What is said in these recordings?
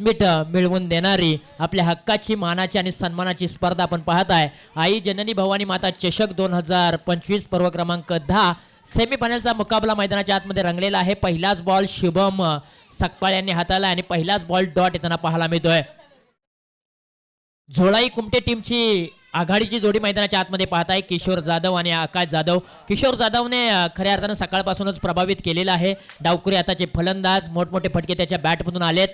व्यासपीठ मिळवून देणारी आपल्या हक्काची मानाची आणि सन्मानाची स्पर्धा आपण पाहत आहे. आई जननी भवानी माता चषक दोन हजार पंचवीस पर्व क्रमांक दहा सेमीफायनलचा मुकाबला मैदानाच्या आतमध्ये रंगलेला आहे. पहिलाच बॉल शुभम सकपाळ यांनी हाताळला आणि पहिलाच बॉल डॉट येताना पाहायला मिळतोय. झोळाई कुमटे टीमची आघाडीची जोडी मैदानाच्या आतमध्ये पाहत आहे. किशोर जाधव आणि आकाश जाधव. किशोर जाधवने खऱ्या अर्थानं सकाळपासूनच प्रभावित केलेला आहे. डावकुरी आताचे फलंदाज मोठमोठे फटके त्याच्या बॅटमधून आलेत.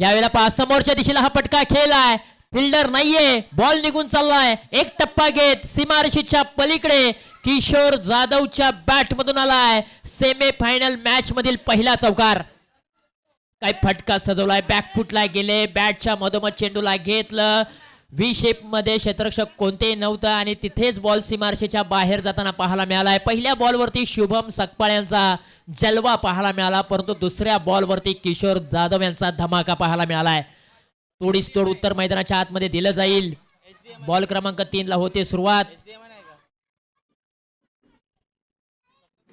यावेळेला पहा समोरच्या दिशेला हा फटका खेळलाय. फिल्डर नाहीये. बॉल निघून चाललाय. एक टप्पा घेत सीमारशीच्या पलीकडे किशोर जाधवच्या बॅट मधून आलाय. सेमी फायनल मॅच मधील पहिला चौकार. काय फटका सजवलाय. बॅक फुटला गेले. बॅटच्या मधोमध चेंडूला घेतलं. व्ही शेपमध्ये क्षेत्रक्षक क्षेत्ररक्षक कोणतेही नव्हतं आणि तिथेच बॉल सीमारशेच्या बाहेर जाताना पाहायला मिळाला आहे पहिल्या बॉलवरती शुभम सकपाळ यांचा जलवा पाहायला मिळाला परंतु दुसऱ्या बॉलवरती किशोर जाधव यांचा धमाका पाहायला मिळाला आहे तोडीस तोड उत्तर मैदानाच्या आतमध्ये दिलं जाईल. बॉल क्रमांक तीन ला होते सुरुवात.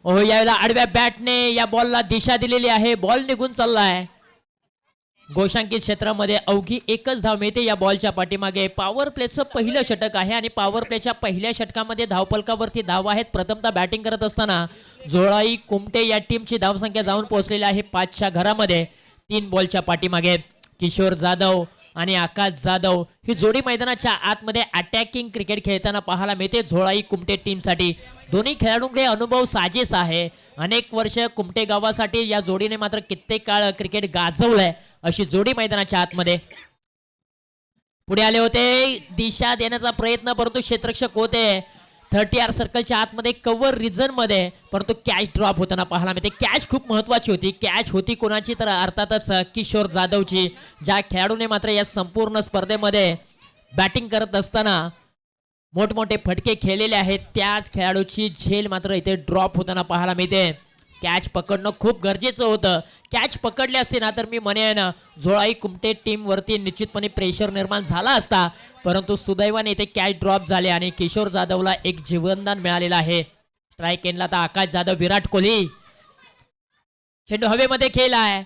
हो यावेळेला आडव्या बॅटने या बॉलला दिशा दिलेली आहे. बॉल निघून चाललाय. गोशांकित क्षेत्रामध्ये अवघी एकच धाव मिळते या बॉलच्या पाठीमागे. पॉवर प्लेचं पहिलं षटक आहे आणि पॉवर प्लेच्या पहिल्या षटकामध्ये धावपलकावरती धाव आहेत. प्रथमतः बॅटिंग करत असताना झोळाई कुमटे या टीमची धावसंख्या जाऊन पोहोचलेली आहे पाचच्या घरामध्ये. तीन बॉलच्या पाठीमागे. किशोर जाधव आणि आकाश जाधव ही जोडी मैदानाच्या आतमध्ये अटॅकिंग क्रिकेट खेळताना पाहायला मिळते. झोळाई कुमटे टीमसाठी दोन्ही खेळाडूंकडे अनुभव साजेस आहे. अनेक वर्ष कुमटे गावासाठी या जोडीने मात्र कित्येक काळ क्रिकेट गाजवलंय अशी जोडी मैदानाच्या आतमध्ये. पुढे आले होते. दिशा देण्याचा प्रयत्न परंतु क्षेत्रक्षक होते. थर्टी आर सर्कलच्या आतमध्ये कव्हर रिजनमध्ये परंतु कॅच ड्रॉप होताना पाहायला मिळते. कॅच खूप महत्वाची होती. कॅच होती कोणाची? तर अर्थातच किशोर जाधवची ज्या खेळाडूने मात्र या संपूर्ण स्पर्धेमध्ये बॅटिंग करत असताना मोठमोठे फटके खेळलेले आहेत. त्याच खेळाडूची झेल मात्र इथे ड्रॉप होताना पाहायला मिळते. कॅच पकडणं खूप गरजेचं होतं. कॅच पकडले असते ना तर मी म्हणेन झोळाई कुमटे टीमवरती निश्चितपणे प्रेशर निर्माण झाला असता. परंतु सुदैवाने इथे कॅच ड्रॉप झाले आणि किशोर जाधवला एक जीवनदान मिळालेलं आहे. स्ट्राईक एनला तर आकाश जाधव विराट कोहली. चेंडू हवेमध्ये खेळलाय.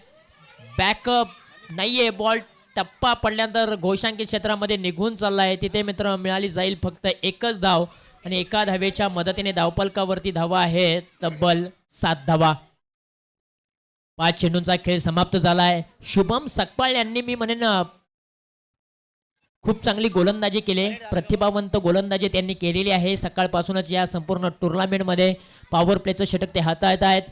बॅकअप नाहीये बॉल टप्पा पडल्यानंतर घोषांकित क्षेत्रामध्ये निघून चाललाय. तिथे मित्र मिळाली जाईल फक्त एकच धाव. आणि एका धावेच्या मदतीने धावपलकावरती धावा आहे तब्बल सात धावा. पाच चेंडूंचा खेळ समाप्त झालाय. शुभम सकपाळ यांनी मी म्हणेन खूप चांगली गोलंदाजी केली. प्रतिभावंत गोलंदाजी त्यांनी केलेली आहे. सकाळपासूनच या संपूर्ण टुर्नामेंटमध्ये पॉवर प्लेचं षटक ते हाताळत आहेत.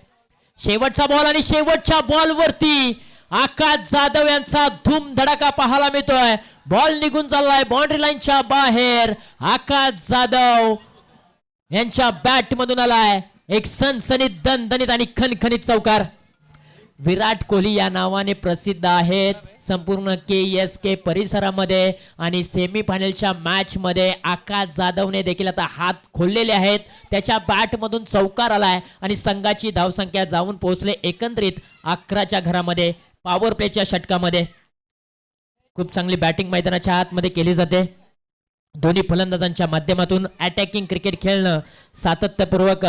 शेवटचा बॉल आणि शेवटच्या बॉलवरती आकाश जाधव यांचा धूम धडाका पाहायला मिळतोय. बॉल निघून चाललाय बाउंड्री लाईनच्या बाहेर आकाश जाधव यांच्या बॅट मधून आलाय. एक सनसनीत दणदणीत आणि खनखनीत चौकार. विराट कोहली या नावाने प्रसिद्ध आहेत. संपूर्ण के एस के परिसरामध्ये आणि सेमीफायनलच्या फायनलच्या मॅचमध्ये आकाश जाधवने देखील आता हात खोललेले आहेत. त्याच्या बॅटमधून चौकार आलाय आणि संघाची धावसंख्या जाऊन पोहोचले एकंदरीत अकराच्या घरामध्ये पॉवर प्लेच्या षटकामध्ये. खूप चांगली बॅटिंग मैदानाच्या आतमध्ये केली जाते. दोन्ही फलंदाजांच्या माध्यमातून अटॅकिंग क्रिकेट खेळणं सातत्यपूर्वक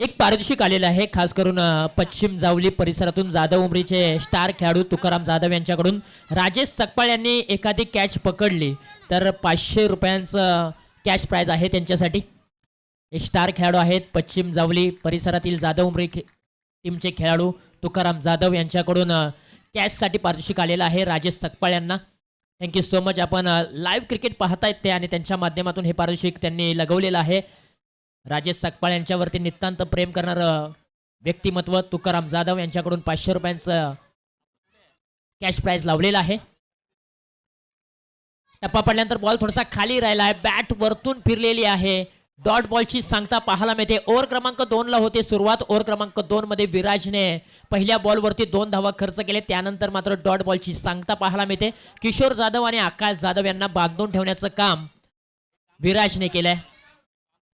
एक पारितोषिक आलेलं आहे खास करून पश्चिम जावली परिसरातून जाधव उमरीचे स्टार खेळाडू तुकाराम जाधव यांच्याकडून राजेश सकपाळ यांनी एखादी कॅच पकडली. तर पाचशे रुपयांचं कॅश प्राईज आहे त्यांच्यासाठी. एक स्टार खेळाडू आहेत पश्चिम जावली परिसरातील जाधव उमरी खे- टीमचे खेळाडू तुकाराम जाधव यांच्याकडून कॅशसाठी पारितोषिक आलेलं आहे राजेश सकपाळ यांना. थँक्यू सो मच आपण लाईव्ह क्रिकेट पाहतायत ते आणि त्यांच्या माध्यमातून हे पारितोषिक त्यांनी लगवलेलं आहे. राजेश सकपाळ यांच्यावरती नितांत प्रेम करणारं व्यक्तिमत्व तुकाराम जाधव यांच्याकडून पाचशे रुपयांचं कॅश प्राईज लावलेलं आहे. टप्पा पडल्यानंतर बॉल थोडासा खाली राहिला आहे. बॅट वरतून फिरलेली आहे. डॉट बॉलची सांगता पाहायला मिळते. ओव्हर क्रमांक दोनला होते सुरुवात. ओव्हर क्रमांक दोन मध्ये विराजने पहिल्या बॉलवरती दोन धावा खर्च केले. त्यानंतर मात्र डॉट बॉलची सांगता पाहायला मिळते. किशोर जाधव आणि आकाश जाधव यांना बांधून ठेवण्याचं काम विराजने केलंय.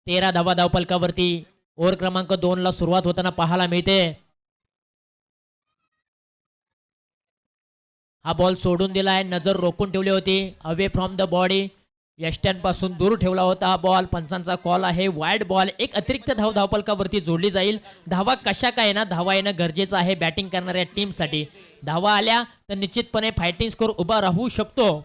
तेरा धावा धावपलकावरती ओव्हर क्रमांक दोन ला सुरुवात होताना पाहायला मिळते. हा बॉल सोडून दिला आहे नजर रोखून ठेवली होती. अवे फ्रॉम द बॉडी यष्ट्यांपासून दूर ठेवला होता हा बॉल. पंचांचा कॉल आहे. वाईड बॉल एक अतिरिक्त धाव धावपलकावरती जोडली जाईल. धावा कशा काय ना? धावा येणं गरजेचं आहे बॅटिंग करणाऱ्या टीमसाठी धावा आल्या तर निश्चितपणे फायटिंग स्कोर उभा राहू शकतो.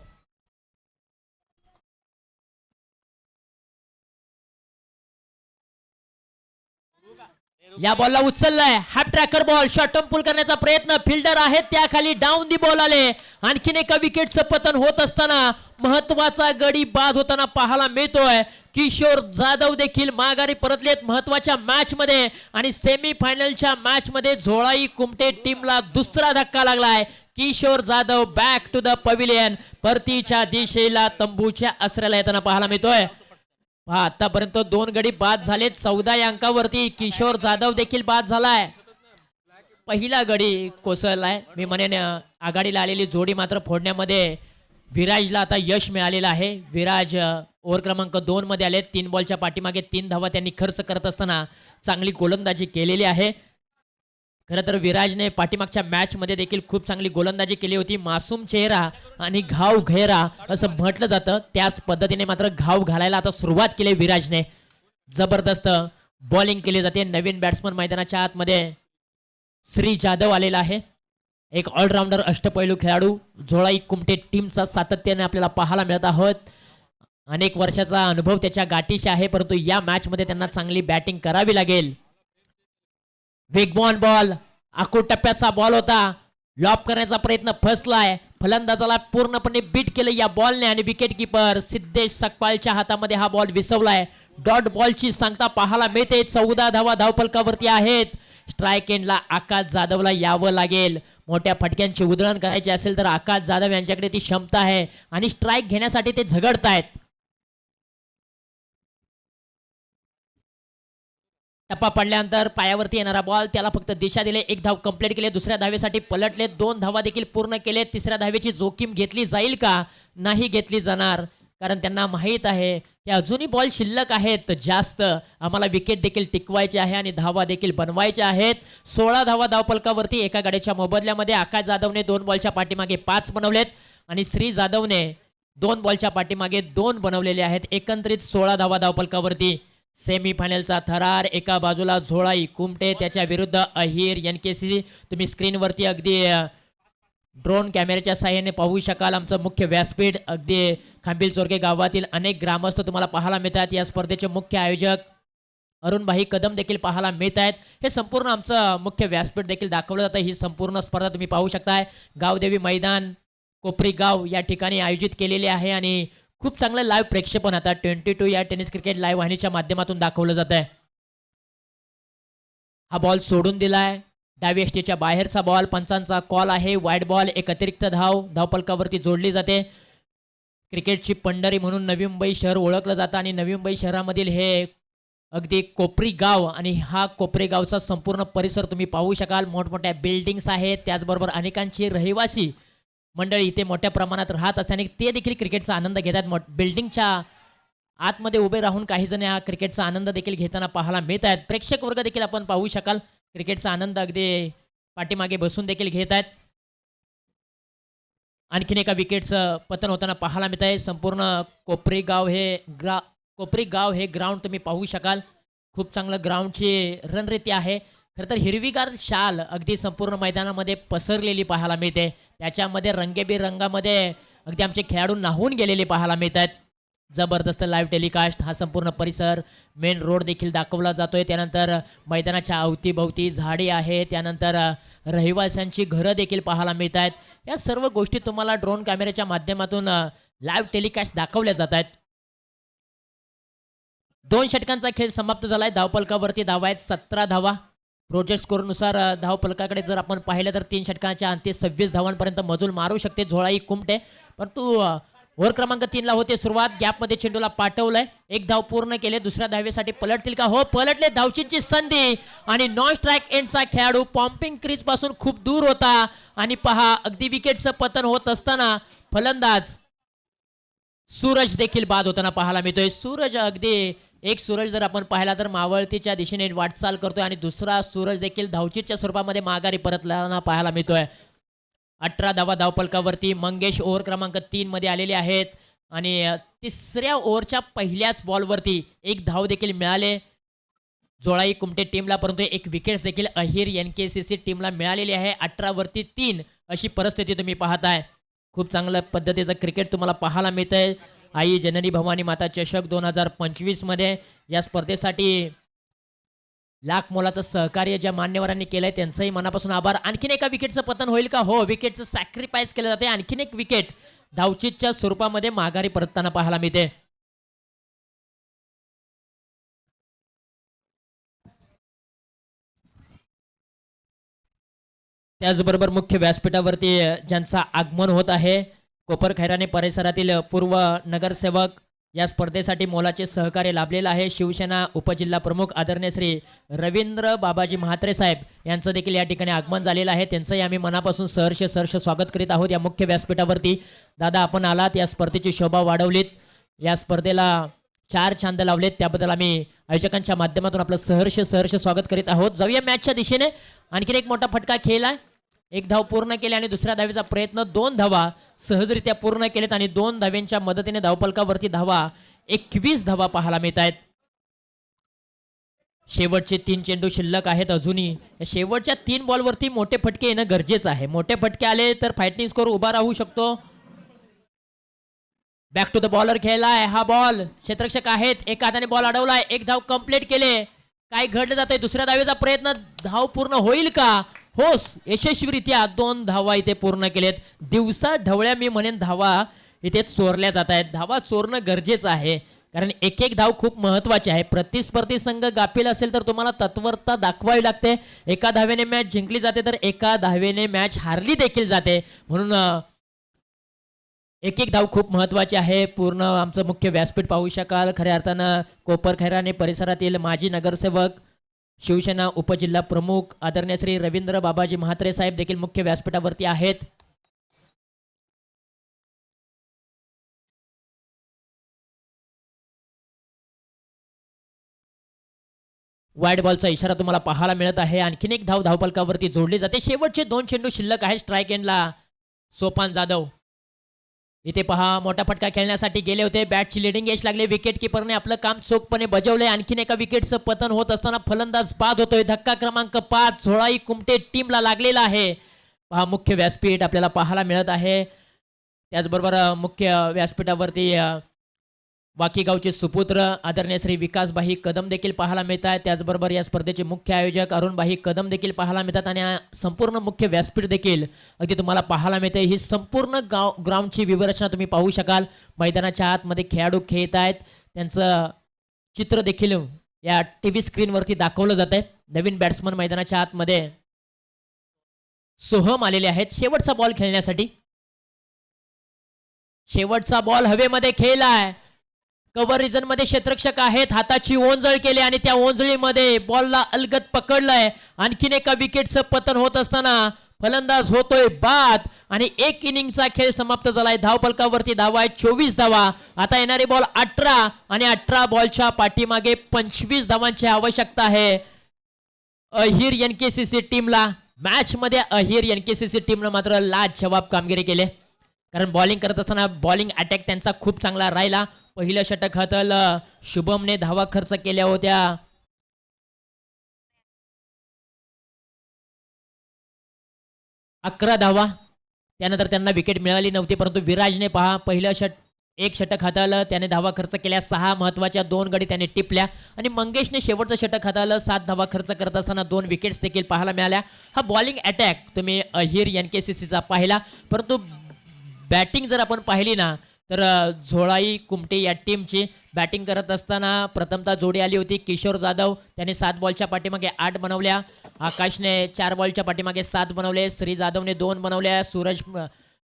या बॉलला उचललाय. Half tracker ball short term pull करण्याचा प्रयत्न. फिल्डर आहेत त्याखाली डाऊन दी बॉल आले. आणखीन एका विकेटचं पतन होत असताना महत्त्वाचा गडी बाद होताना पाहायला मिळतोय. किशोर जाधव देखील माघारी परतलेत महत्त्वाच्या मॅच मध्ये आणि सेमी फायनलच्या मॅच मध्ये झोळाई कुमटे टीमला दुसरा धक्का लागलाय. Kishor Jadhav back to the pavilion परतीच्या दिशेला तंबूच्या आसऱ्याला येताना पाहायला मिळतोय. पहा आतापर्यंत दोन गडी बाद झालेत. चौदा या अंकावरती किशोर जाधव देखील बाद झालाय. पहिला गडी कोसळलाय. मी म्हणेन आघाडीला आलेली जोडी मात्र फोडण्यामध्ये विराजला आता यश मिळालेलं आहे. विराज ओव्हर क्रमांक दोन मध्ये आले तीन बॉलच्या पाठीमागे तीन धावा त्यांनी खर्च करत असताना चांगली गोलंदाजी केलेली आहे. खरं तर विराजने पाठीमागच्या मॅचमध्ये देखील खूप चांगली गोलंदाजी केली होती. मासूम चेहरा आणि घाव घेरा असं म्हटलं जातं. त्याच पद्धतीने मात्र घाव घालायला आता सुरुवात केली विराजने. जबरदस्त बॉलिंग केली जाते. नवीन बॅट्समन मैदानाच्या आतमध्ये श्री जाधव आलेला आहे. एक ऑलराऊंडर अष्टपैलू खेळाडू. झोळाई कुमटे टीमचा सातत्याने आपल्याला पाहायला मिळत आहोत. अनेक वर्षाचा अनुभव त्याच्या गाठीशी आहे परंतु या मॅचमध्ये त्यांना चांगली बॅटिंग करावी लागेल. वेगबॉन बॉल आखूड टप्प्याचा बॉल होता. लॉप करण्याचा प्रयत्न फसलाय. फलंदाजाला पूर्णपणे बीट केलं या बॉलने आणि विकेट किपर सिद्धेश सकपालच्या हातामध्ये हा बॉल विसवलाय. डॉट बॉलची सांगता पाहायला मिळते. चौदा धावा धावफलकावरती आहेत. स्ट्राईक एंडला आकाश जाधवला यावं लागेल. मोठ्या फटक्यांची उधळण करायची असेल तर आकाश जाधव यांच्याकडे ती क्षमता आहे. आणि स्ट्राईक घेण्यासाठी ते झगडतायत. टप्पा पडल्यानंतर पायावरती येणारा बॉल त्याला फक्त दिशा दिले एक धाव कंप्लीट केले दुसऱ्या धावेसाठी पलटले दोन धावा देखील पूर्ण केले तिसऱ्या धावेची जोखीम घेतली जाईल का? नाही घेतली जाणार. कारण त्यांना माहीत आहे की अजूनही बॉल शिल्लक आहेत जास्त. आम्हाला विकेट देखील टिकवायचे आहे आणि धावा देखील बनवायच्या आहेत. सोळा धावा धावपलकावरती एका गाड्याच्या मोबदल्यामध्ये आकाश जाधवने दोन बॉलच्या पाठीमागे पाच बनवलेत आणि श्री जाधवने दोन बॉलच्या पाठीमागे दोन बनवलेले आहेत. एकंदरीत सोळा धावा धावपलकावरती सेमीफायनलचा थरार एका बाजूला झोळाई कुमटे त्याच्या विरुद्ध अहिर एन के सी तुम्ही स्क्रीनवरती अगदी ड्रोन कॅमेऱ्याच्या साह्याने पाहू शकाल आमचं मुख्य व्यासपीठ. अगदी खांबील चोरगे गावातील अनेक ग्रामस्थ तुम्हाला पाहायला मिळतात. या स्पर्धेचे मुख्य आयोजक अरुणभाई कदम देखील पाहायला मिळत आहेत हे संपूर्ण आमचं मुख्य व्यासपीठ देखील दाखवलं जातं. ही संपूर्ण स्पर्धा तुम्ही पाहू शकताय. गावदेवी मैदान कोपरी गाव या ठिकाणी आयोजित केलेले आहे आणि खूप चांगलं लाईव्ह प्रेक्षेपण आता ट्वेंटी टू या टेनिस क्रिकेट लाईव्ह वाहिनीच्या माध्यमातून दाखवलं जात आहे. हा बॉल सोडून दिलाय. डावी एसटीच्या बाहेरचा बॉल पंचांचा कॉल आहे. वाईट बॉल एक अतिरिक्त धाव. धावपलकावरती जोडली जाते. क्रिकेटची पंढरी म्हणून नवी मुंबई शहर ओळखलं जातं आणि नवी मुंबई शहरामधील हे अगदी कोपरी गाव आणि हा कोपरी गावचा संपूर्ण परिसर तुम्ही पाहू शकाल. मोठमोठ्या बिल्डिंग्स आहेत. त्याचबरोबर अनेकांची रहिवासी मंडळी इथे मोठ्या प्रमाणात राहत असल्याने ते देखील क्रिकेटचा आनंद घेतात. मोठ बिल्डिंगच्या आतमध्ये उभे राहून काही जण हा क्रिकेटचा आनंद देखील घेताना पाहायला मिळत आहेत प्रेक्षक वर्ग देखील आपण पाहू शकाल. क्रिकेटचा आनंद अगदी पाठीमागे बसून देखील घेत आहेत आणखीन एका विकेटचं पतन होताना पाहायला मिळत आहे संपूर्ण कोपरी गाव हे ग्रा कोपरी गाव हे ग्राउंड तुम्ही पाहू शकाल. खूप चांगलं ग्राउंडची रणनीती आहे. खरं तर हिरवीगार शाल अगदी संपूर्ण मैदानामध्ये पसरलेली पाहायला मिळते. त्याच्यामध्ये रंगेबिरंगामध्ये अगदी आमचे खेळाडू नाहून गेलेले पाहायला मिळत आहेत जबरदस्त लाईव्ह टेलिकास्ट हा संपूर्ण परिसर मेन रोड देखील दाखवला जातोय. त्यानंतर मैदानाच्या अवतीभवती झाडे आहे त्यानंतर रहिवाशांची घरं देखील पाहायला मिळत आहेत या सर्व गोष्टी तुम्हाला ड्रोन कॅमेऱ्याच्या माध्यमातून लाईव्ह टेलिकास्ट दाखवल्या जात आहेत दोन षटकांचा खेळ समाप्त झालाय. धावपलकावरती धावा आहेत सतरा धावा. प्रोजेक्ट स्कोरनुसार धावफलकाकडे धावपलकाकडे जर आपण पाहिलं तर तीन षटकांच्या अंती सव्वीस धावांपर्यंत मजूल मारू शकते. झोळाई कुमटे. परंतु ओव्हर क्रमांक तीनला होते सुरुवात. गॅपमध्ये चेंडूला पाठवलंय. एक धाव पूर्ण केले. दुसऱ्या धावेसाठी पलटतील का? हो पलटले. धावचींची संधी आणि नॉन स्ट्राईक एंडचा खेळाडू पॉम्पिंग क्रीजपासून खूप दूर होता. आणि पहा अगदी विकेटचं पतन होत असताना फलंदाज सूरज देखील बाद होताना पाहायला मिळतोय. सूरज अगदी एक सूरज जर आपण पाहिला तर मावळतीच्या दिशेने वाटचाल करतोय आणि दुसरा सूरज देखील धावचीच्या स्वरूपामध्ये माघारी परतल्याना पाहायला मिळतोय. अठरा धावा धावपलकावरती मंगेश ओव्हर क्रमांक तीन मध्ये आलेले आहेत. आणि तिसऱ्या ओव्हरच्या पहिल्याच बॉलवरती एक धाव देखील मिळाले. जोळाई कुमटे टीमला परंतु एक विकेट्स देखील Ahir N K C C टीमला मिळालेली आहे. अठरावरती तीन अशी परिस्थिती तुम्ही पाहताय. खूप चांगल्या पद्धतीचं क्रिकेट तुम्हाला पाहायला मिळतंय. आई जननी भवानी माता चषक दोन हजार पंचवीसमध्ये या स्पर्धेसाठी लाख मोलाचं सहकार्य ज्या मान्यवरांनी केलंय त्यांचंही मनापासून आभार. आणखीन एका विकेटचं पतन होईल का? हो विकेटचं सॅक्रिफाईस केलं जाते आणखीन एक विकेट धावचीतच्या स्वरूपामध्ये माघारी परतताना पाहायला मिळते. त्याचबरोबर मुख्य व्यासपीठावरती ज्यांचा आगमन होत आहे कोपर खैराने परिसरातील पूर्व नगरसेवक या स्पर्धेसाठी मोलाचे सहकार्य लाभलेलं आहे. शिवसेना उपजिल्हा प्रमुख आदरणीय श्री रवींद्र बाबाजी म्हात्रे साहेब यांचं देखील या ठिकाणी आगमन झालेलं आहे. त्यांचंही आम्ही मनापासून सहर्ष सहर्ष स्वागत करीत आहोत. या मुख्य व्यासपीठावरती दादा आपण आलात. या स्पर्धेची शोभा वाढवलीत. या स्पर्धेला चार छांद लावलेत. त्याबद्दल आम्ही आयोजकांच्या माध्यमातून आपलं सहर्ष सहर्ष स्वागत करीत आहोत. जाऊया मॅचच्या दिशेने. आणखीन एक मोठा फटका खेळ आहे एक धाव पूर्ण केली आणि दुसऱ्या धावेचा प्रयत्न दोन धावा सहजरित्या पूर्ण केलेत आणि दोन धाव्यांच्या मदतीने धावपलकावरती धावा एकवीस धावा पाहायला मिळत आहेत शेवटचे तीन चेंडू शिल्लक आहेत अजूनही. शेवटच्या तीन बॉलवरती मोठे फटके येणं गरजेचं आहे. मोठे फटके आले तर फायटिंग स्कोर उभा राहू शकतो. बॅक टू द बॉलर खेळलाय हा बॉल क्षेत्रक्षक आहेत एका हाताने बॉल अडवलाय. एक धाव कंप्लीट केले. काय घडलं जातंय? दुसऱ्या धावेचा प्रयत्न धाव पूर्ण होईल का? होस यशस्वीरित्या दोन धावा इथे पूर्ण केलेत. दिवसा ढवळ्या मी म्हणेन धावा इथे चोरल्या जात आहेत. धावा चोरणं गरजेचं आहे. कारण एक एक धाव खूप महत्वाची आहे. प्रतिस्पर्धी संघ गाफील असेल तर तुम्हाला तत्परता दाखवावी लागते. एका धावेने मॅच जिंकली जाते तर एका धावेने मॅच हारली देखील जाते. म्हणून एक एक धाव खूप महत्वाची आहे. पूर्ण आमचं मुख्य व्यासपीठ पाहू शकाल. खऱ्या अर्थानं कोपर खैराने परिसरातील माजी नगरसेवक शिवसेना उपजिल्हा प्रमुख आदरणीय श्री रवींद्र बाबाजी म्हात्रे साहेब देखील मुख्य व्यासपीठावरती आहेत. वाईट बॉलचा इशारा तुम्हाला पाहायला मिळत आहे. आणखीन एक धाव धावपलकावरती जोडली जाते. शेवटचे दोन चेंडू शिल्लक आहे स्ट्राईक एंडला सोपान जाधव. इथे पहा मोठा फटका खेळण्यासाठी गेले होते. बॅटची लिडिंग यश लागले. विकेट किपरने आपलं काम चोखपणे बजावले. आणखीन एका विकेटचं पतन होत असताना फलंदाज बाद होतोय. धक्का क्रमांक पाच सोळाई कुमटे टीमला लागलेला आहे. पहा मुख्य व्यासपीठ आपल्याला पाहायला मिळत आहे. त्याचबरोबर मुख्य व्यासपीठावरती वाकीगावचे सुपुत्र आदरणीय श्री विकासबाई कदम देखील पाहायला मिळत आहेत त्याचबरोबर या स्पर्धेचे मुख्य आयोजक अरुणबाई कदम देखील पाहायला मिळतात आणि संपूर्ण मुख्य व्यासपीठ देखील अगदी तुम्हाला पाहायला मिळते. ही संपूर्ण गाव ग्राउंडची विवरचना तुम्ही पाहू शकाल. मैदानाच्या आतमध्ये खेळाडू खेळत आहेत. त्यांचं चित्र देखील या टी व्ही स्क्रीनवरती दाखवलं जात आहे नवीन बॅट्समन मैदानाच्या आतमध्ये सोहम आलेले आहेत. शेवटचा बॉल खेळण्यासाठी. शेवटचा बॉल हवेमध्ये खेळलाय. कव्हर रिजनमध्ये क्षेत्रक्षक आहेत. हाताची ओंजळ केली आणि त्या ओंजळीमध्ये बॉलला अलगत पकडलंय. आणखीन एका विकेटचं पतन होत असताना फलंदाज होतोय बाद आणि एक इनिंगचा खेळ समाप्त झालाय. धावपलकावरती धावा आहे चोवीस धावा. आता येणारे बॉल अठरा आणि अठरा बॉलच्या पाठीमागे पंचवीस धावांची आवश्यकता आहे. Ahir N K C C टीमला मॅच मध्ये Ahir N K C C टीमनं मात्र लाजवाब कामगिरी केली. कारण बॉलिंग करत असताना बॉलिंग अटॅक त्यांचा खूप चांगला राहिला. पहिलं षटक शुभमने धावा खर्च केल्या होत्या. अकरा धावा. त्यानंतर त्यांना विकेट मिळाली नव्हती परंतु विराजने पहा पहिलं षट एक षटक हाताळलं त्याने धावा खर्च केल्या. सहा महत्त्वाच्या दोन गडी त्याने टिपल्या. आणि मंगेशने शेवटचं षटक हाताळलं सात धावा खर्च करत असताना दोन विकेट्स देखील पाहायला मिळाल्या. हा बॉलिंग अटॅक तुम्ही अहिर एन के सी सीचा पाहिला. परंतु बॅटिंग जर आपण पाहिली ना तर झोळाई कुमटे या टीमची बॅटिंग करत असताना प्रथमतः जोडी आली होती किशोर जाधव. त्याने सात बॉलच्या पाठीमागे आठ बनवल्या. आकाशने चार बॉलच्या पाठीमागे सात बनवले. श्री जाधवने दोन बनवल्या. सूरज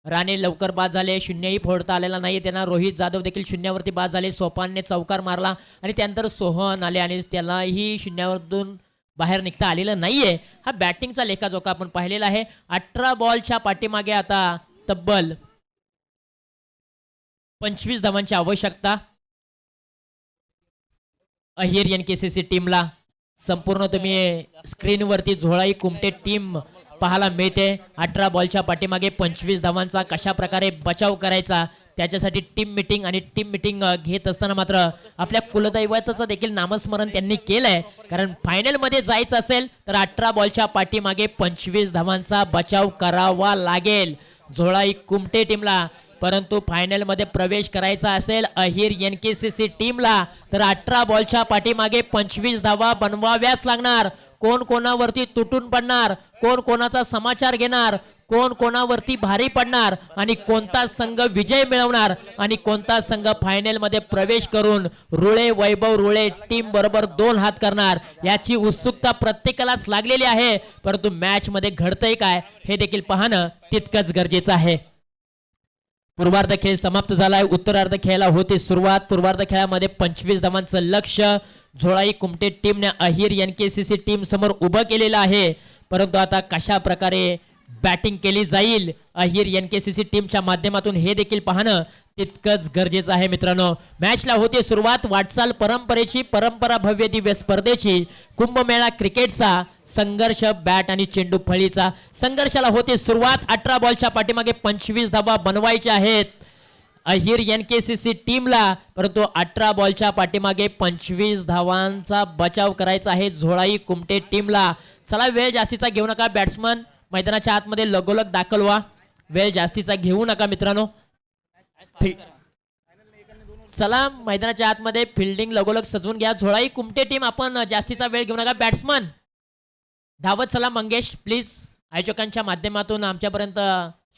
राणे लवकर बाद झाले. शून्यही फोडता आलेला नाही. त्यांना रोहित जाधव देखील शून्यावरती बाद झाले. सोपानने चौकार मारला आणि त्यानंतर सोहन आले आणि त्यालाही शून्यावरतून बाहेर निघता आलेलं नाही आहे हा बॅटिंगचा लेखाजोखा आपण पाहिलेला आहे. अठरा बॉलच्या पाठीमागे आता तब्बल पंचवीस धावांची आवश्यकता. Ahir N K C C टीमला संपूर्ण तुम्ही स्क्रीनवरती झोळाई कुमटे टीम पाहायला मिळते. अठरा बॉलच्या पाठीमागे पंचवीस धावांचा कशा प्रकारे बचाव करायचा त्याच्यासाठी टीम मिटिंग आणि टीम मिटिंग घेत असताना मात्र आपल्या कुलदैवताचं देखील नामस्मरण त्यांनी केलंय. कारण फायनलमध्ये जायचं असेल तर अठरा बॉलच्या पाठीमागे पंचवीस धावांचा बचाव करावा लागेल. झोळाई कुमटे टीमला परंतु फायनलमध्ये प्रवेश करायचा असेल Ahir N K C C टीमला तर अठरा बॉलच्या पाठीमागे पंचवीस धावा बनवाव्याच लागणार. कोण कोणावरती तुटून पडणार? कोण कोणाचा समाचार घेणार? कोण कोणावरती भारी पडणार? आणि कोणता संघ विजय मिळवणार? आणि कोणता संघ फायनलमध्ये प्रवेश करून रुळे वैभव रुळे टीम बरोबर दोन हात करणार? याची उत्सुकता प्रत्येकालाच लागलेली आहे. परंतु मॅचमध्ये घडतंय काय हे देखील पाहणं तितकंच गरजेचं आहे. पूर्वार्ध खेळ समाप्त झाला आहे उत्तरार्ध खेळाला होती सुरुवात. पूर्वार्ध खेळामध्ये पंचवीस धावांचं लक्ष. झोळाई कुमटे टीमने Ahir N K C C team समोर उभं केलेलं आहे. परंतु आता कशा प्रकारे बॅटिंग केली जाईल? Ahir N K C C टीमच्या माध्यमातून हे देखील पाहणं तितकंच गरजेचं आहे मित्रांनो. मॅचला होते सुरुवात. वाटचाल परंपरेची परंपरा भव्य दिव्य स्पर्धेची. कुंभमेळा क्रिकेटचा. संघर्ष बॅट आणि चेंडू फळीचा. संघर्षाला होते सुरुवात. अठरा बॉलच्या पाठीमागे पंचवीस धावा बनवायच्या आहेत. Ahir N K C C टीमला परंतु अठरा बॉलच्या पाठीमागे पंचवीस धावांचा बचाव करायचा आहे झोळाई कुमटे टीमला. चला वेळ जास्तीचा घेऊ नका बॅट्समन. मैदानाच्या आतमध्ये लगोलग दाखल व्हा. वेळ जास्तीचा घेऊ नका मित्रांनो. चला मैदानाच्या आतमध्ये फिल्डिंग लगोलग सजवून घ्या. झोळाई कुमटे टीम आपण जास्तीचा वेळ घेऊ नका बॅट्समन. धावत चला मंगेश प्लीज आयोजकांच्या माध्यमातून आमच्यापर्यंत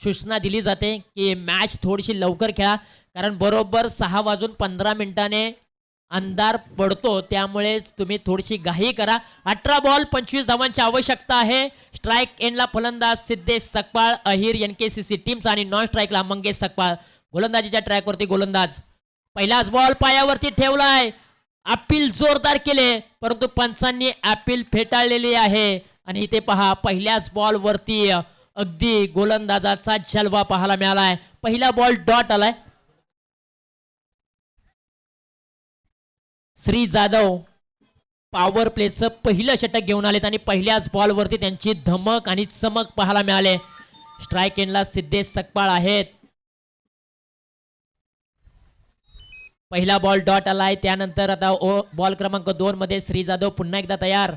सूचना दिली जाते की मॅच थोडीशी लवकर खेळा. कारण बरोबर सहा वाजून पंधरा मिनिटाने अंधार पडतो त्यामुळेच तुम्ही थोडीशी घाई करा. अठरा बॉल पंचवीस धावांची आवश्यकता आहे. स्ट्राईक एंडला फलंदाज Siddhesh Sakpal Ahir N K C C teams आणि नॉन स्ट्राईकला मंगेश सकपाळ. गोलंदाजीच्या ट्रॅकवरती गोलंदाज. पहिलाच बॉल पायावरती ठेवलाय. अपील जोरदार केले परंतु पंचांनी अपील फेटाळलेली आहे. आणि इथे पहा पहिल्याच बॉलवरती अगदी गोलंदाजाचा जलवा पाहायला मिळालाय. पहिला बॉल डॉट आलाय. श्री जाधव पॉवर प्लेचं पहिलं षटक घेऊन आलेत आणि पहिल्याच बॉलवरती त्यांची धमक आणि चमक पाहायला मिळाले. स्ट्राईक एंडला सिद्धेश सकपाळ आहेत. पहिला बॉल डॉट आलाय त्यानंतर आता ओ बॉल क्रमांक दोन मध्ये श्री जाधव पुन्हा एकदा तयार.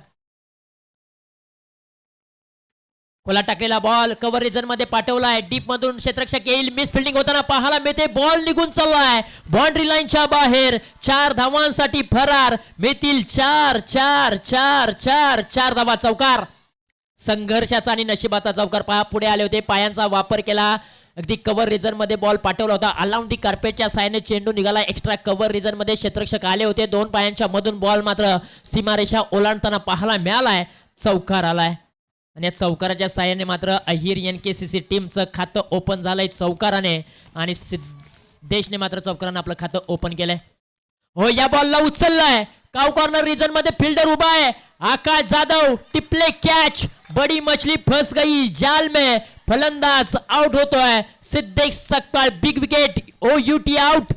खोला टाकलेला बॉल कव्हर रिझनमध्ये पाठवलाय. डीप मधून क्षेत्रक्षक येईल. मिस फिल्डिंग होताना पाहायला मिळते बॉल निघून चाललाय. बाउंड्री लाईनच्या बाहेर चार धावांसाठी फरार. मिळतील चार चार चार चार चार धावा चौकार. संघर्षाचा आणि नशिबाचा चौकार पहा. पुढे आले होते. पायांचा वापर केला. अगदी कव्हर रिझनमध्ये बॉल पाठवला होता. अलाउंड दी कार्पेटच्या साहाय्याने चेंडू निघाला. एक्स्ट्रा कव्हर रिझनमध्ये क्षेत्रक्षक आले होते. दोन पायांच्या मधून बॉल मात्र सीमारेषा ओलांडताना पाहायला मिळालाय. चौकार आलाय. आणि या चौकाराच्या साहाय्याने मात्र Ahir N K C C टीमचं खातं ओपन झालंय चौकाराने. आणि सिद्धेशने मात्र चौकाराने आपलं खातं ओपन केलंय. हो या बॉलला उचललाय. काव कॉर्नर रिझनमध्ये फिल्डर उभा आहे. आकाश जाधव टिपले कॅच बडी मछली फंस गई. जाल में फलंदाज आउट होतोय. Siddhesh Sakpal big wicket O U T out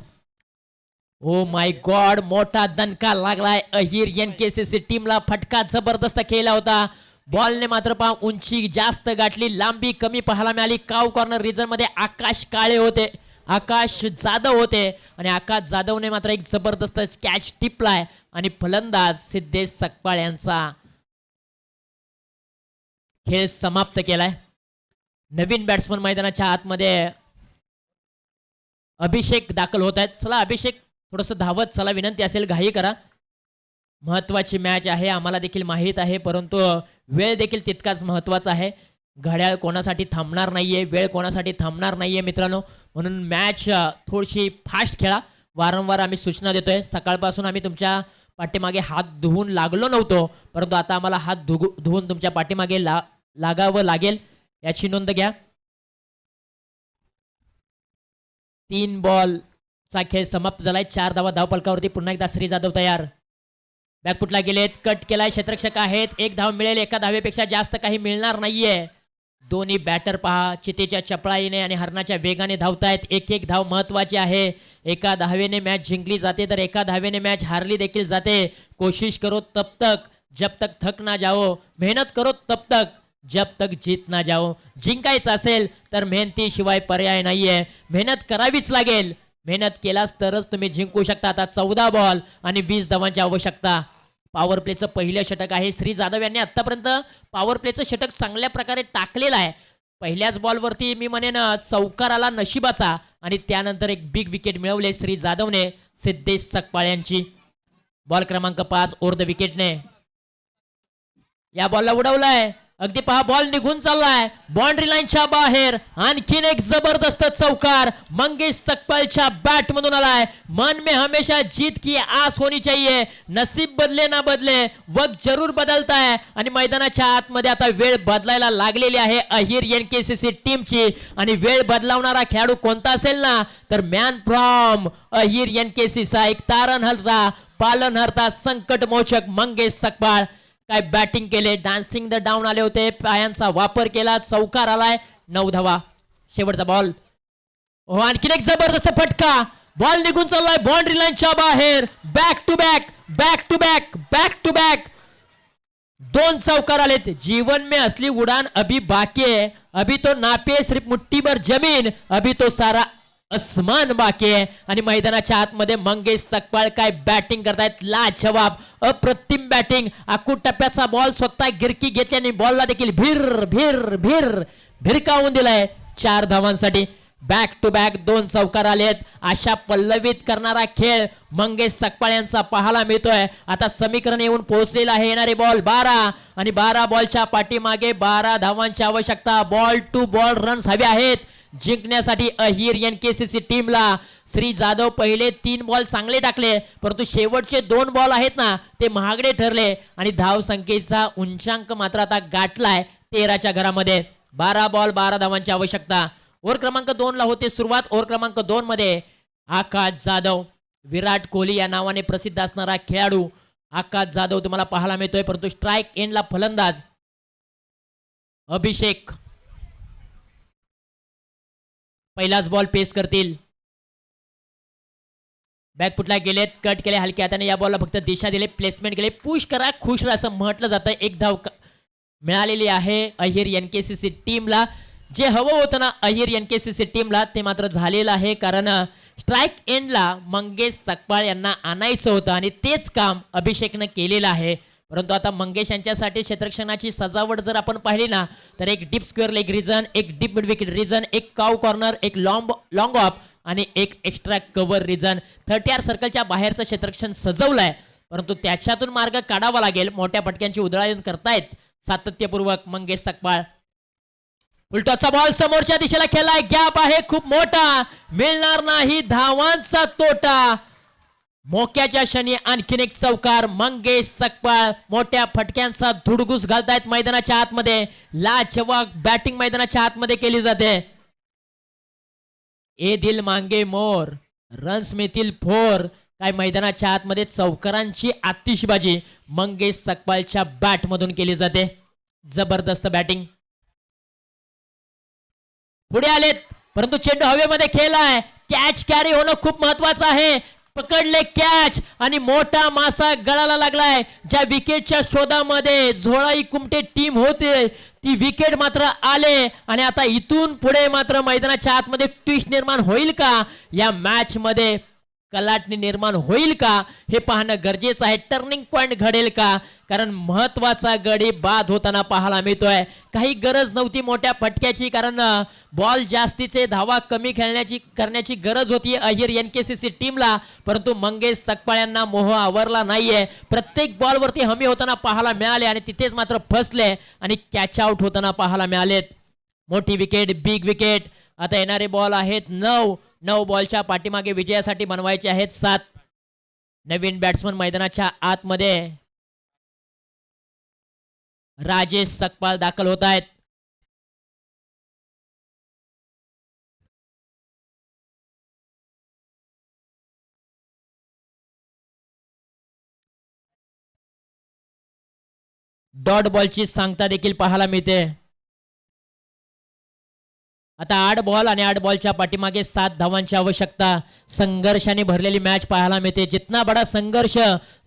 oh my god मोठा दणका लागलाय. Ahir N K C C टीमला फटका जबरदस्त केला होता. बॉलने मात्र पहा उंची जास्त गाठली. लांबी कमी पाहायला मिळाली. काव कॉर्नर रिजनमध्ये आकाश काळे होते. आकाश जाधव होते. आणि आकाश जाधवने मात्र एक जबरदस्त कॅच टिपलाय. आणि फलंदाज सिद्धेश सकपाळ यांचा खेळ समाप्त केलाय. नवीन बॅट्समन मैदानाच्या आतमध्ये अभिषेक दाखल होत आहेत. चला अभिषेक थोडस धावत चला. विनंती असेल घाई करा. महत्वाची मॅच आहे आम्हाला देखील माहीत आहे परंतु वेळ देखील तितकाच महत्त्वाचा आहे. घड्याळ कोणासाठी थांबणार नाहीये वेळ कोणासाठी थांबणार नाहीये मित्रांनो. म्हणून मॅच थोडीशी फास्ट खेळा. वारंवार आम्ही सूचना देतोय. सकाळपासून आम्ही तुमच्या पाठीमागे हात धुवून लागलो नव्हतो परंतु आता आम्हाला हात धुगू धुवून तुमच्या पाठीमागे ला लागावं लागेल याची नोंद घ्या. तीन बॉलचा खेळ समाप्त झालाय. चार धावा धावपलकावरती पुन्हा एकदा श्री जाधव तयार. बॅकफुटला गेलेत कट केलाय क्षेत्रक्षक आहेत. एक धाव मिळेल एका धावेपेक्षा जास्त काही मिळणार नाहीये. दोन्ही बॅटर पहा. चितेच्या चपळाईने आणि हरणाच्या वेगाने धावतायत. एक एक धाव महत्वाची आहे. एका धावेने मॅच जिंकली जाते तर एका धावेने मॅच हारली देखील जाते. कोशिश करो तब तक जब तक थक ना जाओ. मेहनत करो तब तक जब तक जीत ना जाओ. जिंकायचं असेल तर मेहनतीशिवाय पर्याय नाहीये. मेहनत करावीच लागेल. मेहनत केलास तरच तुम्ही जिंकू शकता. आता चौदा बॉल आणि वीस धावांची आवश्यकता. पॉवर प्लेचं पहिलं षटक आहे. श्री जाधव यांनी आतापर्यंत पॉवर प्लेचं षटक चांगल्या प्रकारे टाकलेलं आहे. पहिल्याच बॉलवरती मी म्हणेन चौकाराला नशिबाचा आणि त्यानंतर एक बिग विकेट मिळवले श्री जाधवने. सिद्धेश सकपाळ यांची. बॉल क्रमांक पाच ओर द विकेटने या बॉलला उडवलाय. अगदी पहा बॉल निघून चाललाय. बाउंड्री लाईनच्या बाहेर. आणखीन एक जबरदस्त चौकार. मंगेश सकपालच्या बॅट मधून आलाय. मन में हमेशा जीत की आस होनी चाहिए. नसीब बदले ना बदले वक्त जरूर बदलता है आणि मैदानाच्या आतमध्ये आता वेळ बदलायला लागलेली आहे अहिर एन केसीसी टीमची आणि वेळ बदलावणारा खेळाडू कोणता असेल ना तर man from Ahir N K C सा एक तारण हलता पालन हरता संकट मोचक मंगेश सकपाळ. काय बॅटिंग केले डान्सिंग द डाऊन आले होते पायांचा वापर केला चौकार आलाय नऊ धावा शेवटचा बॉल हो आणखीन एक जबरदस्त फटका. बॉल निघून चाललाय बाउंड्री लाईनच्या बाहेर. Back to back back to back back to back दोन चौकार आलेत. जीवन में असली उड़ान अभी बाकी है अभी तो नापे सिर्फ मुट्ठी भर जमीन. अभी तो सारा अस्मान बाकी आहे. आणि मैदानाच्या आतमध्ये मंगेश सकपाळ काय बॅटिंग करतायत? लाजवाब अप्रतिम बॅटिंग आखू टप्प्याचा बॉल स्वतः गिरकी घेतली आणि बॉलला देखील भिर भिर भिर भिरकावून दिलाय चार धावांसाठी. बॅक टू बॅक दोन चौकार आलेत अशा पल्लवित करणारा खेळ मंगेश सकपाळ यांचा पाहायला मिळतोय. आता समीकरण येऊन पोहोचलेला आहे येणारे बॉल बारा. आणि बारा बॉलच्या पाठीमागे बारा धावांची आवश्यकता. बॉल टू बॉल रन्स हवे आहेत. जिंकण्यासाठी अहिर एन केसीसी टीमला. श्री जाधव पहिले तीन बॉल चांगले टाकले परंतु शेवटचे दोन बॉल आहेत ना ते महागडे ठरले. आणि धाव संख्येचा उंचांक मात्र आता गाठलाय तेराच्या घरामध्ये. बारा बॉल बारा धावांची आवश्यकता. ओव्हर क्रमांक दोन ला होते सुरुवात. ओव्हर क्रमांक दोन मध्ये आकाश जाधव विराट कोहली या नावाने प्रसिद्ध असणारा खेळाडू आकाश जाधव तुम्हाला पाहायला मिळतोय परंतु स्ट्राईक एंडला फलंदाज अभिषेक पहिलाच बॉल पेस करतील. बॅकफुटला गेलेत कट केले हलक्या हाताने. या बॉलला फक्त दिशा दिले प्लेसमेंट केले. पुश करा खुश राहा असं म्हटलं जातं एक धाव मिळालेली आहे Ahir N K C C टीमला जे हवं होतं ना Ahir N K C C टीमला ते मात्र झालेलं आहे. कारण स्ट्राईक एंडला मंगेश सकपाळ यांना आणायचं होतं आणि तेच काम अभिषेकनं केलेलं आहे. परंतु आता मंगेश यांच्यासाठी क्षेत्रक्षणाची सजावट जर आपण पाहिली ना तर एक डीप स्क्वेअर लेग रिजन एक डीप विकेट रिजन एक काव कॉर्नर एक लॉंग लॉंग ऑफ आणि एक extra cover region thirty yard सर्कलच्या बाहेरचं क्षेत्रक्षण सजवलंय. परंतु त्याच्यातून मार्ग काढावा लागेल. मोठ्या फटक्यांची उधळायन करतायत सातत्यपूर्वक मंगेश सकपाळ. उलटाचा बॉल समोरच्या दिशेला खेळलाय. गॅप आहे खूप मोठा. मिळणार नाही धावांचा तोटा. मोक्याच्या क्षणी आणखीन एक चौकार मंगेश सकपाळ मोठ्या फटक्यांचा धुडगूस घालतायत मैदानाच्या आतमध्ये. लाजवाब बॅटिंग मैदानाच्या आतमध्ये केली जाते. ए दिल मांगे मोर रन्स मिळतील फोर. काय मैदानाच्या आतमध्ये चौकारांची आतिषबाजी मंगेश सकपालच्या बॅट मधून केली जाते. जबरदस्त बॅटिंग पुढे आलेत परंतु चेंडू हवेमध्ये खेळलाय. कॅच कॅरी होणं खूप महत्वाचं आहे. पकडले कॅच आणि मोठा मासा गळाला लागलाय. ज्या विकेटच्या शोधामध्ये झोळाई कुमटे टीम होते ती विकेट मात्र आले आणि आता इथून पुढे मात्र मैदानाच्या आतमध्ये ट्विस्ट निर्माण होईल का? या मॅच मध्ये कलाटणी निर्माण होईल का? हे पाहणं गरजेचं आहे. टर्निंग पॉईंट घडेल का? कारण महत्त्वाचा गडी बाद होताना पाहायला मिळतोय. काही गरज नव्हती मोठ्या फटक्याची कारण बॉल जास्तीचे धावा कमी खेळण्याची करण्याची गरज होती अहिर सी टीमला परंतु मंगेश सकपाळ यांना मोह आवरला नाहीये. प्रत्येक बॉलवरती हमी होताना पाहायला मिळाले आणि तिथेच मात्र फसले आणि कॅच आउट होताना पाहायला मिळालेत. मोठी विकेट बिग विकेट आता येणारे बॉल आहेत नऊ. नऊ बॉलच्या पाठीमागे विजयासाठी बनवायचे आहेत सात. नवीन बॅट्समन मैदानाच्या आतमध्ये राजेश सकपाल दाखल होत आहेत. डॉट बॉलची सांगता देखील पाहायला मिळते. आता आठ बॉल आणि आठ बॉलच्या पाठीमागे सात धावांची आवश्यकता. संघर्षाने भरलेली मॅच पाहायला मिळते. जितना बडा संघर्ष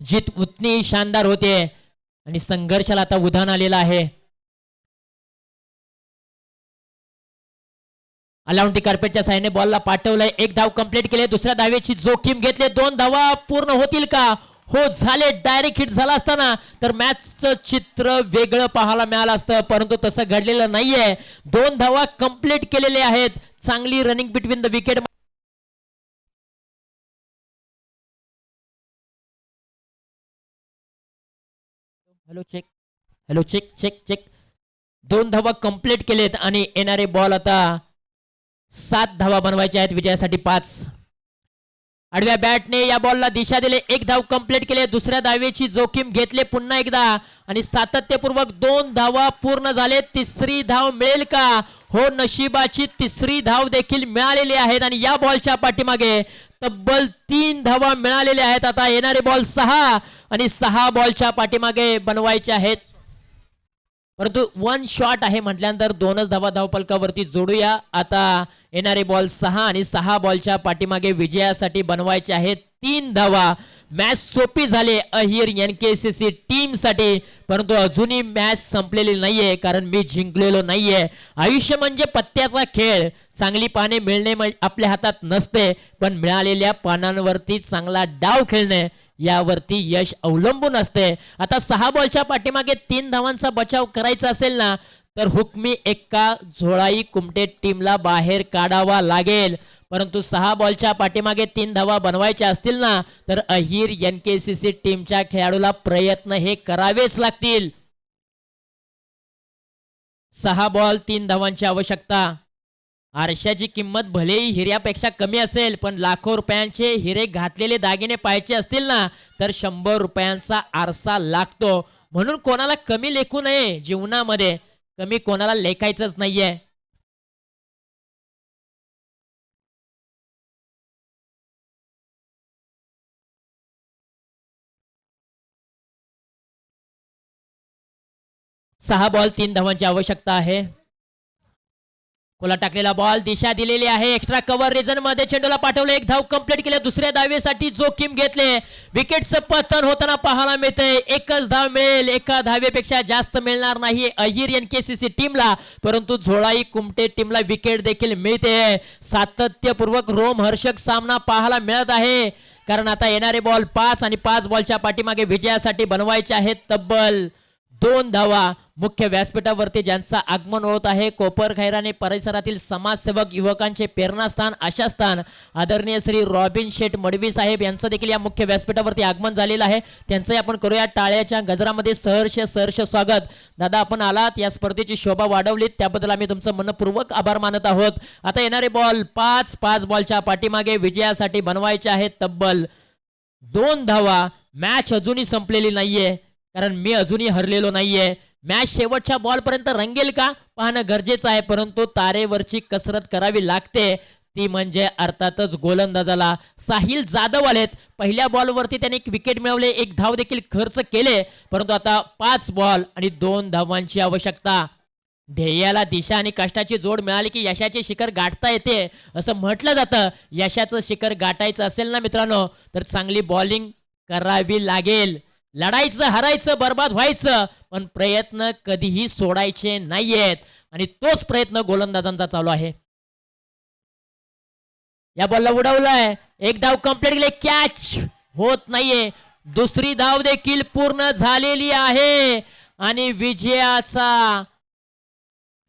जित उतनी शानदार होते. आणि संघर्षाला आता उधाण आलेलं आहे. अलाउंटी कार्पेटच्या साह्याने बॉलला पाठवलंय. एक धाव कंप्लीट केले. दुसऱ्या धावेची जोखीम घेतली. दोन धावा पूर्ण होतील का? हो झाले डायरेक्ट हिट झाला असताना तर मॅचचं चित्र वेगळं पाहायला मिळालं असतं. परंतु तसं घडलेलं नाहीये. दोन धावा कंप्लीट केलेले आहेत. चांगली running between the wicket hello check hello check check check दोन धावा कंप्लीट केलेत आणि येणारे बॉल आता सात धावा बनवायचे आहेत. विजयासाठी पाच. आडव्या बॅटने या बॉलला दिशा दिले. एक धाव कंप्लीट केले. दुसऱ्या धावेची जोखीम घेतले पुन्हा एकदा. आणि सातत्यपूर्वक दोन धावा पूर्ण झाले. तिसरी धाव मिळेल का? हो नशिबाची तिसरी धाव देखील मिळालेली आहेत. आणि या बॉलच्या पाठीमागे तब्बल तीन धावा मिळालेल्या आहेत. आता येणारे बॉल सहा. आणि सहा बॉलच्या पाठीमागे बनवायचे आहेत. परंतु वन शॉट आहे म्हटल्यानंतर दोनच धावा धावपलकावरती जोडूया. आता येणारे बॉल सहा आणि सहा बॉलच्या पाठीमागे विजयासाठी बनवायचे आहेत. तीन धावा. मॅच सोपी झाले Ahir N K C C टीमसाठी परंतु अजूनही मॅच संपलेली नाहीये कारण मी जिंकलेलो नाहीये. आयुष्य म्हणजे पत्त्याचा खेळ. चांगली पाने मिळणे म्हणजे आपल्या हातात नसते पण मिळालेल्या पानांवरती चांगला डाव खेळणे. यावरती यश अवलंबून असते. आता सहा बॉलच्या पाठीमागे तीन धावांचा बचाव करायचा असेल ना तर हुकमी एक्का झोळाई कुमटे टीमला बाहेर काढावा लागेल. परंतु सहा बॉलच्या पाठीमागे तीन धावा बनवायच्या असतील ना तर Ahir N K C C टीमच्या खेळाडूला प्रयत्न हे करावेच लागतील. सहा बॉल तीन धावांची आवश्यकता. आरशाची किंमत भलेही हिऱ्यापेक्षा कमी असेल पण लाखो रुपयांचे हिरे घातलेले दागिने पाहायचे असतील ना तर शंभर रुपयांचा आरसा लागतो. म्हणून कोणाला कमी लेखू नये जीवनामध्ये. कमी कोणाला लेखायचंच नाहीये. सहा बॉल तीन धावांची आवश्यकता आहे. कोला टाकलेला बॉल दिशा दिलेली आहे. एक्स्ट्रा कव्हर रिझनमध्ये चेंडूला पाठवलं. एक धाव कंप्लीट केल्या दुसऱ्या धावेसाठी जोखीम घेतले. विकेटचं पतन होताना पाहायला मिळतंय. एकच धाव मिळेल. एका धावेपेक्षा जास्त मिळणार नाही Ahir N K C C टीमला परंतु झोळाई कुमटे टीमला विकेट देखील मिळते. सातत्यपूर्वक रोमहर्षक सामना पाहायला मिळत आहे. कारण आता येणारे बॉल पाच आणि पाच बॉलच्या पाठीमागे विजयासाठी बनवायचे आहेत तब्बल दोन धावा. मुख्य व्यासपीठावरती ज्यांचा आगमन होत आहे कोपर खैराने परिसरातील समाजसेवक युवकांचे प्रेरणास्थान आशास्थान. आदरणीय श्री रॉबिन शेठ मडवी साहेब यांचं देखील या मुख्य व्यासपीठावरती आगमन झालेलं आहे. त्यांचंही आपण करूया टाळ्याच्या गजरामध्ये सहर्ष सहर्ष स्वागत. दादा आपण आलात या स्पर्धेची शोभा वाढवलीत त्याबद्दल आम्ही तुमचं मनपूर्वक आभार मानत आहोत. आता येणारे बॉल पाच पाच बॉलच्या पाठीमागे विजयासाठी बनवायचे आहेत तब्बल. दोन धावा मॅच अजूनही संपलेली नाहीये कारण मी अजूनही हरलेलो नाहीये. मॅच शेवटच्या बॉलपर्यंत रंगेल का? पाहणं गरजेचं आहे परंतु तारेवरची कसरत करावी लागते. ती म्हणजे अर्थातच गोलंदाजाला साहिल जाधव आलेत. पहिल्या बॉलवरती त्याने एक विकेट मिळवले एक धाव देखील खर्च केले. परंतु आता पाच बॉल आणि दोन धावांची आवश्यकता. ध्येयाला दिशा आणि कष्टाची जोड मिळाली की यशाचे शिखर गाठता येते असं म्हटलं जातं. यशाचं शिखर गाठायचं असेल ना मित्रांनो? तर चांगली बॉलिंग करावी लागेल. लढायचं हरायचं बर्बाद व्हायचं पण प्रयत्न कधीही सोडायचे नाहीयेत. आणि तोच प्रयत्न गोलंदाजांचा चालू आहे. या बॉलला उडवलाय. एक धाव कंप्लीट केले कॅच होत नाहीये. दुसरी धाव देखील पूर्ण झालेली आहे. आणि विजयाचा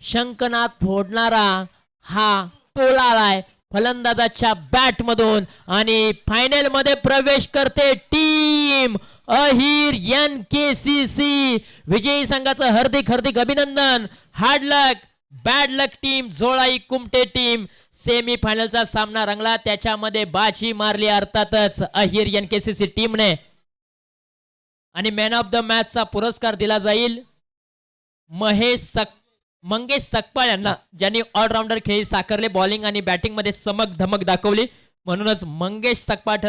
शंकनाथ फोडणारा हा टोला आलाय फलंदाजाच्या बॅट मधून. आणि फायनलमध्ये प्रवेश करते team Ahir N K C C विजयी संघाचं हार्दिक हार्दिक अभिनंदन. Hard luck bad luck team Jolai Kumte team semi फायनलचा सामना रंगला त्याच्यामध्ये बाजी मारली अर्थातच Ahir N K C C टीमने आणि मॅन ऑफ द मॅचचा पुरस्कार दिला जाईल. महेश सक मंगेश सकपाळ यांना ज्यांनी ऑलराऊंडर खेळी साकारले बॉलिंग आणि बॅटिंगमध्ये चमक धमक दाखवली. म्हणूनच मंगेश सकपाळ ठरले